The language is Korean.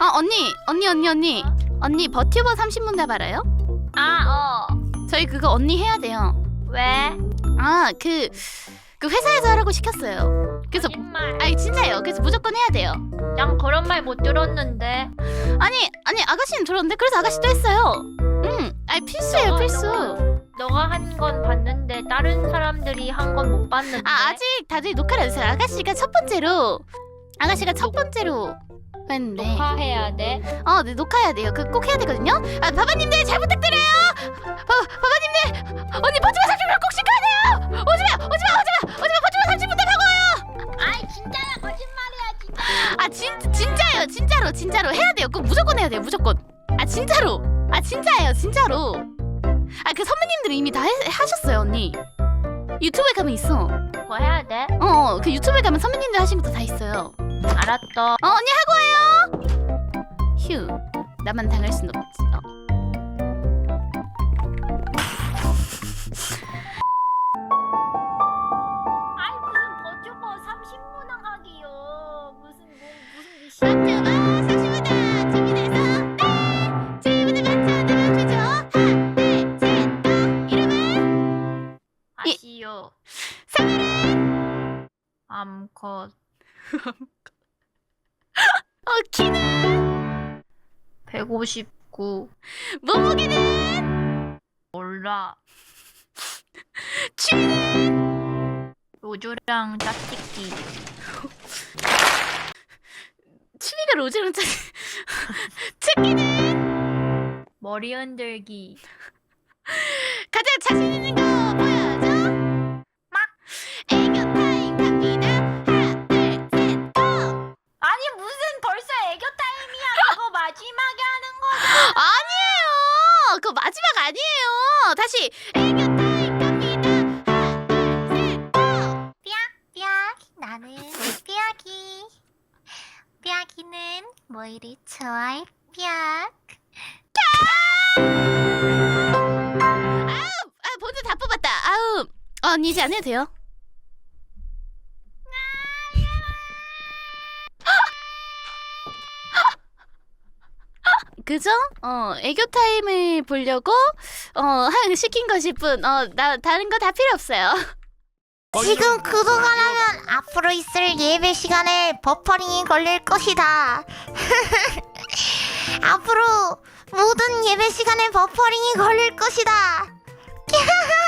아 언니 언니 언니 언니 어? 언니 버튜버 30문답 알아요? 아, 어. 저희 그거 언니 해야 돼요 왜? 아 그 그 회사에서 하라고 시켰어요 그래서 거짓말. 아니 진짜예요 그래서 무조건 해야 돼요 난 그런 말 못 들었는데. 아니 아니 아가씨는 들었는데 그래서 아가씨도 했어요 음 아니 필수예요 너가- 필수 너가- 한 건 봤는데 다른 사람들이 한 건 못 봤는데. 아 아직 다들 녹화를 안 했어요 아가씨가 첫 번째로 아가씨가 첫 번째로 했는데 녹화해야 돼. 어, 네, 녹화해야 돼요. 그 꼭 해야 되거든요. 아, 바바님들 잘 부탁드려요. 바, 바바님들, 언니 버티마 30분 꼭씩 가야 돼요. 오지마, 오지마, 오지마, 오지마, 버티마 30분 하고 와요. 아이 진짜야 거짓말이야 진짜. 아, 진, 진짜예요, 진짜로, 진짜로 해야 돼요. 그 무조건 해야 돼요, 무조건. 아, 진짜로. 아, 진짜예요, 진짜로. 아, 그 선배님들 이미 다 해, 하셨어요, 언니. 유튜브에 가면 있어. 그거 해야 돼. 어, 어, 그 유튜브에 가면 선배님들 하신 것도 다 있어요. 알았어. 어, 언니 하고 와요. 휴, 나만 당할 순 없지. 어. 아이 무슨 버튜버 30분 하기요. 무슨 뭐 무슨 미션. 버튜버 사시보다 준비돼서 네 질문을 맞춰주죠 하나 둘셋또 이름은 아시오. 성별은 암컷. 어 키는 159. 몸무게는 몰라. 취미는 로조랑 짝짓기. 취미가 로즈랑 짜 특기는 머리 흔들기. 가장 자신 있는 거 아니에요. 다시. 애교 타임 갑니다. 하나 둘셋또 삐약 나는 삐약이. 삐약이는 뭐 이리 좋아해? 삐약 아 본드 다 뽑았다. 아우! 어, 언니 이제 안 해도 돼요. 그죠? 어 애교 타임을 보려고 어 한- 시킨 것일 뿐. 어나 다른 거 다 필요 없어요. 지금 구독하려면 앞으로 있을 예배 시간에 버퍼링이 걸릴 것이다 앞으로 모든 예배 시간에 버퍼링이 걸릴 것이다